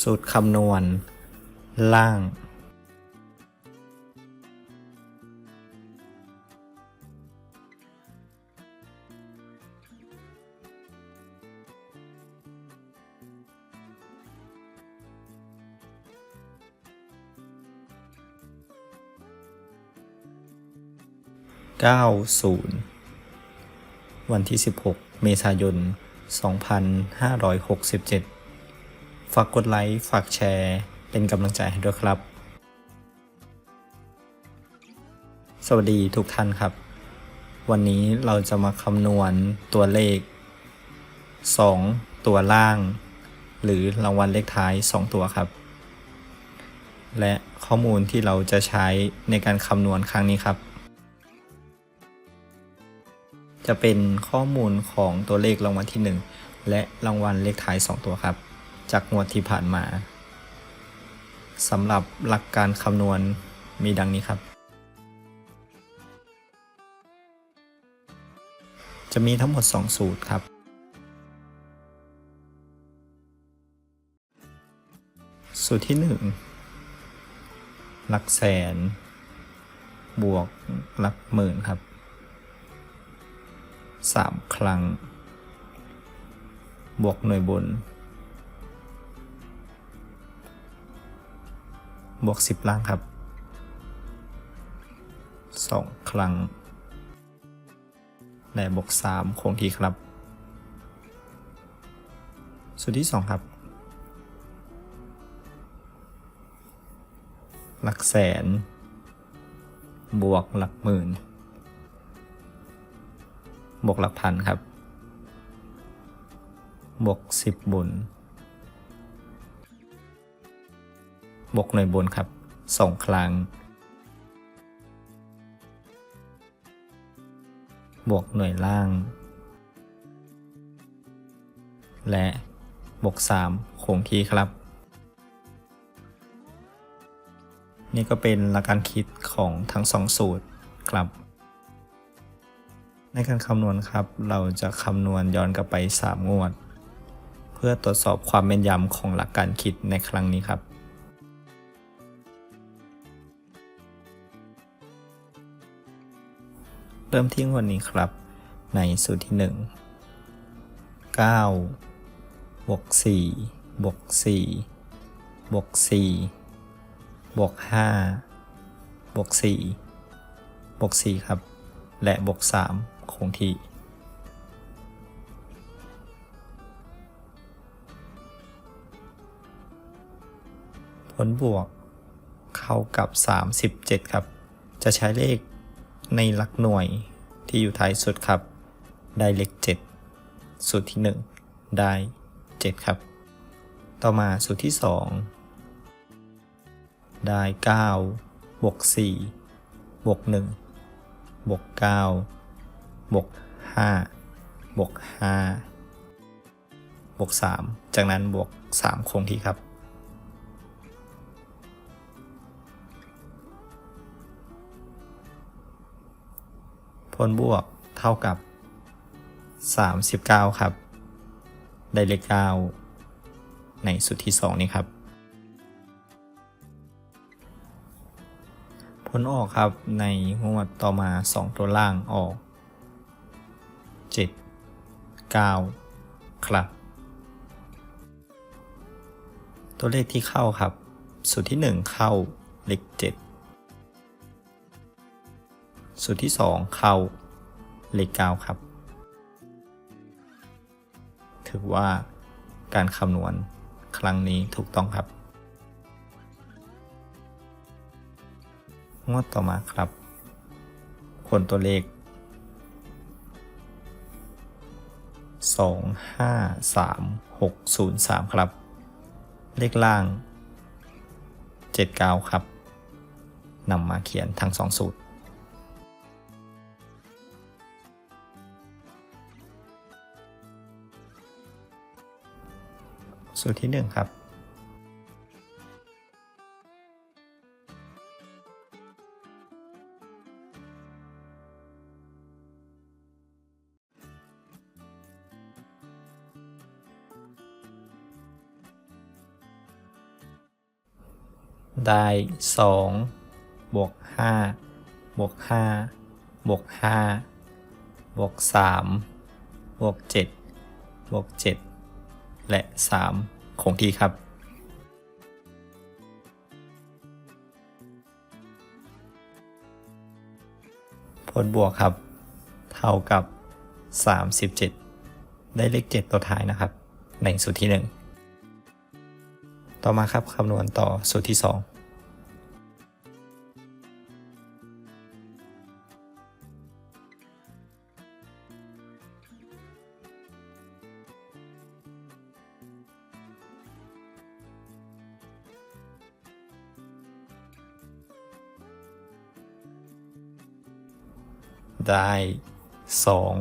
สูตรคำนวณ ล่าง 90 วันที่ 16 เมษายน 2567 ฝากกดไลค์ ฝากแชร์ เป็นกำลังใจให้ด้วยครับ สวัสดีทุกท่านครับ วันนี้เราจะมาคำนวณตัวเลข 2 ตัวล่าง หรือรางวัลเลขท้าย 2 ตัวครับ และข้อมูลที่เราจะใช้ในการคำนวณครั้งนี้ครับ จะเป็นข้อมูลของตัวเลขรางวัลที่ 1 และรางวัลเลขท้าย 2 ตัวครับ จากงวดที่ผ่านมาสำหรับหลักการคำนวณมีดังนี้ครับ จะมีทั้งหมด 2 สูตรครับ สูตรที่ 1 หลักแสน บวกหลักหมื่นครับสามครั้ง บวกหน่วยบน บวกสิบล่างครับสองครั้งและบวกสามคงที่ครับสูตรที่สองครับ หลักแสน บวกหลักหมื่น บวกหลักพันครับ บวกสิบบ บวกหน่วยบนครับสองครั้ง บวกหน่วยล่าง และบวกสามคงที่ครับ นี่ก็เป็นหลักการคิดของทั้งสองสูตรครับ ในการคำนวณครับ เราจะคำนวณย้อนกลับไป 3 งวด เพื่อตรวจสอบความแม่นยำของหลักการคิดในครั้งนี้ครับ เริ่มที่วันนี้ครับ ในสูตรที่ 1 9บวก4บวก4บวก4บวก5บวก4บวก4ครับ และบวก3คงที่ผลบวกเข้ากับ 37 ครับ จะใช้เลข ในหลักหน่วยที่อยู่ท้ายสุดครับ ได้เลข7 สูตรที่ 1 ได้ 7 ครับ ต่อมาสูตรที่ 2 ได้ 9 บวก 4 บวก 1 บวก 9 บวก 5 บวก 5 บวก 3 จากนั้นบวก 3 คงที่ครับ ผลบวกเท่ากับ 39 ครับ ได้เลข9ในสุดที่ 2 นี้ครับ ผลออกครับในงวดต่อมา 2 ตัวล่างออก 7 9 ครับ ตัวเลขที่เข้าครับสูตรที่ 1 เข้าเลข7 สูตรที่ 2 เข้าเลข9ครับ ถือว่าการคำนวณครั้งนี้ถูกต้องครับงวดต่อมาครับ ผลตัวเลข 2 5 3 6 0 3 ครับ เลขล่าง 79 ครับนำมาเขียนทั้งสองสูตร สูตรที่ 1 ครับ ได้สองบวกห้าบวกห้าบวกห้าบวกสามบวกเจ็ดบวกเจ็ดและสาม คงที่ครับผลบวกครับ เท่ากับ 37 ได้เลข 7 ตัวท้ายนะครับ ในสูตรที่ 1 ต่อมาครับคำนวณต่อสูตรที่ 2 ได้สอง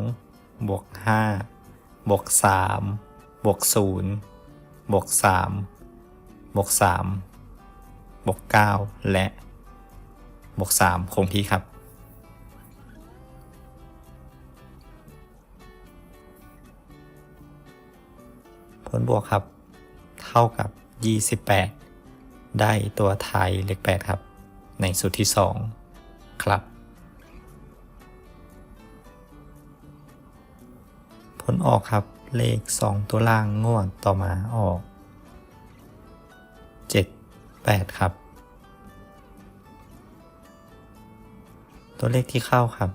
บวกห้าบวกสามบวกศูนย์บวกสามบวกสามบวกเก้าและบวกสามคงที่ครับ ผลบวกครับ เท่ากับ 28 ได้ตัวไทายเลข8ครับ ในสูตรที่ 2 ครับ ผลออกครับ เลข 2 ตัวล่างงวดต่อมาออก 7 8 ครับ ตัวเลขที่เข้าครับ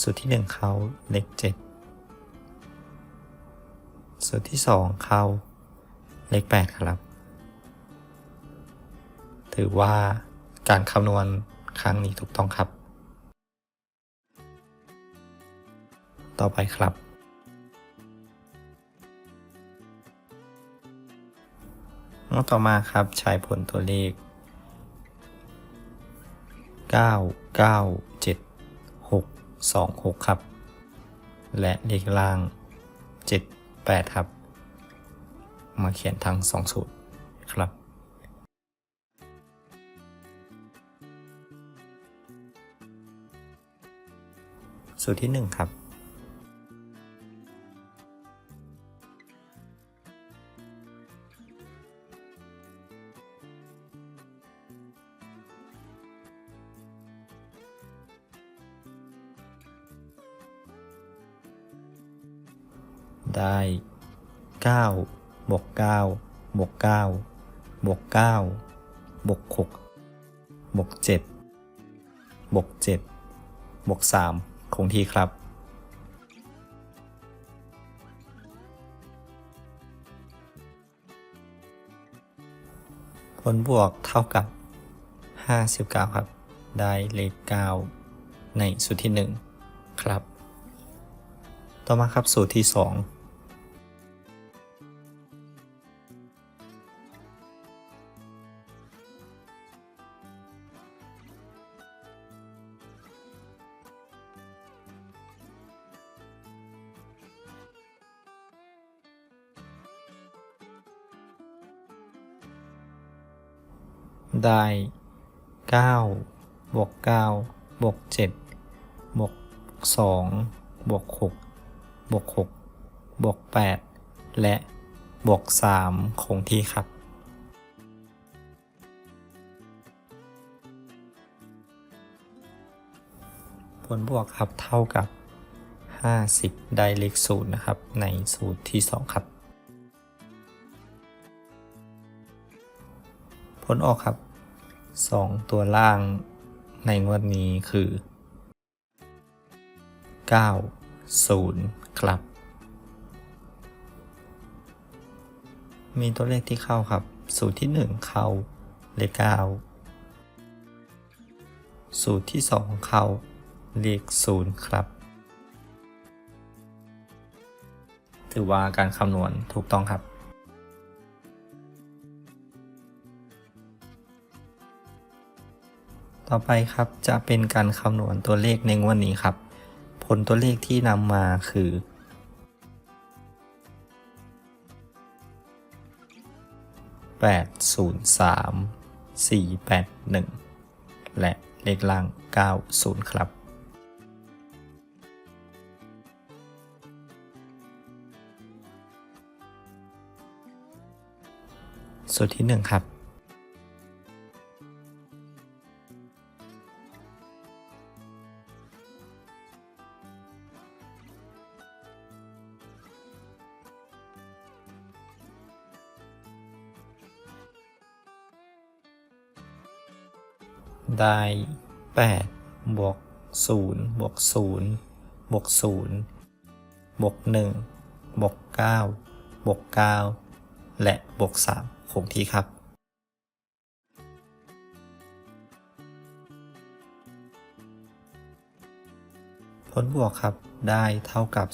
สูตรที่ 1 เข้าเลข 7 สูตรที่ 2 เข้าเลข 8 ครับ ถือว่าการคำนวณครั้งนี้ถูกต้องครับ ต่อไปครับ ต่อมาครับใช้ผลตัวเลข 9 9 7 6 2 6 ครับ และเลขล่าง 7 8 ครับ มาเขียนทั้ง 2 สูตรครับสูตรที่ 1 ครับ 9บวก9บวก9บวก9บวก6บวก7บวก7บวก3คงที่ครับผลบวกเท่ากับ 59 ครับ ได้เลข 9 ในสูตรที่ 1 ครับ ต่อมาครับสูตรที่ 2 ได้9บวก9บวก7บวก2บวก6บวก6บวก8และบวก3คงที่ครับผลบวกครับเท่ากับ 50 ได้เลขศูนย์นะครับ ในสูตรที่ 2 ครับ ผลออกครับ 2 ตัวล่างในงวดนี้คือ 9 0 ครับ มีตัวเลขที่เข้าครับ สูตรที่ 1 เข้าเลข9สูตรที่ 2 เข้าเลข0ครับ ถือว่าการคำนวณถูกต้องครับ ต่อไปครับจะเป็นการคำนวณตัวเลขในงวดนี้ครับ ผลตัวเลขที่นำมาคือ 803 481 และเลขล่าง 90 ครับสูตรที่ 1 ครับ ได้ 8 บวก 0 บวก 0 บวก 0 บวก 1 บวก 9 บวก 9 และบวก 3 คงที่ครับ ผลบวกครับได้เท่ากับ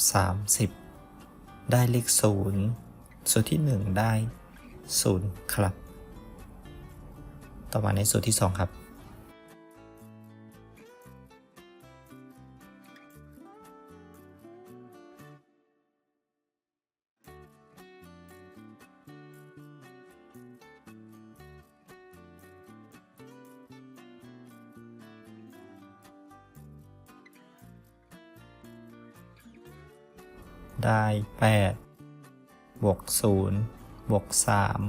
30 ได้เลข 0 ส่วนที่ 1 ได้ 0 ครับ ต่อมาในส่วนที่ 2 ครับ ได้ 8 บวก 0 บวก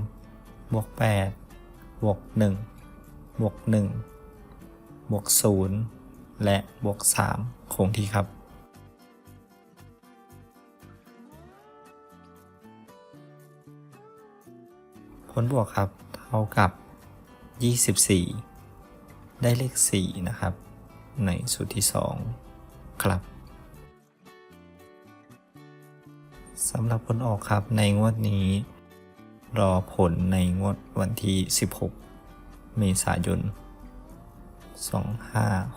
3 บวก 8 บวก 1 บวก 1 บวก 0 และบวก 3 คงที่ครับผลบวกครับ เท่ากับ 24 ได้เลข 4 นะครับ ในสูตรที่ 2 ครับ สำหรับผลออกครับในงวดนี้ รอผลในงวดวันที่ 16 เมษายน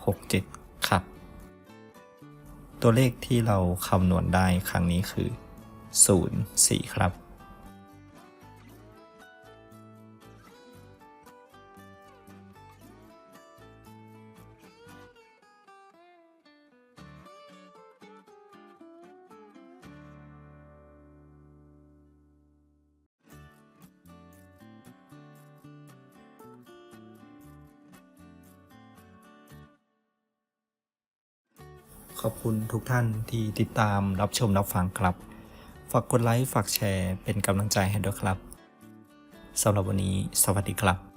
2567 ครับ ตัวเลขที่เราคำนวณได้ครั้งนี้คือ 04 ครับ ขอบคุณทุกท่านที่ติดตามรับชมรับฟังครับ ฝากกดไลค์ฝากแชร์เป็นกำลังใจให้ด้วยครับสำหรับวันนี้ สวัสดีครับ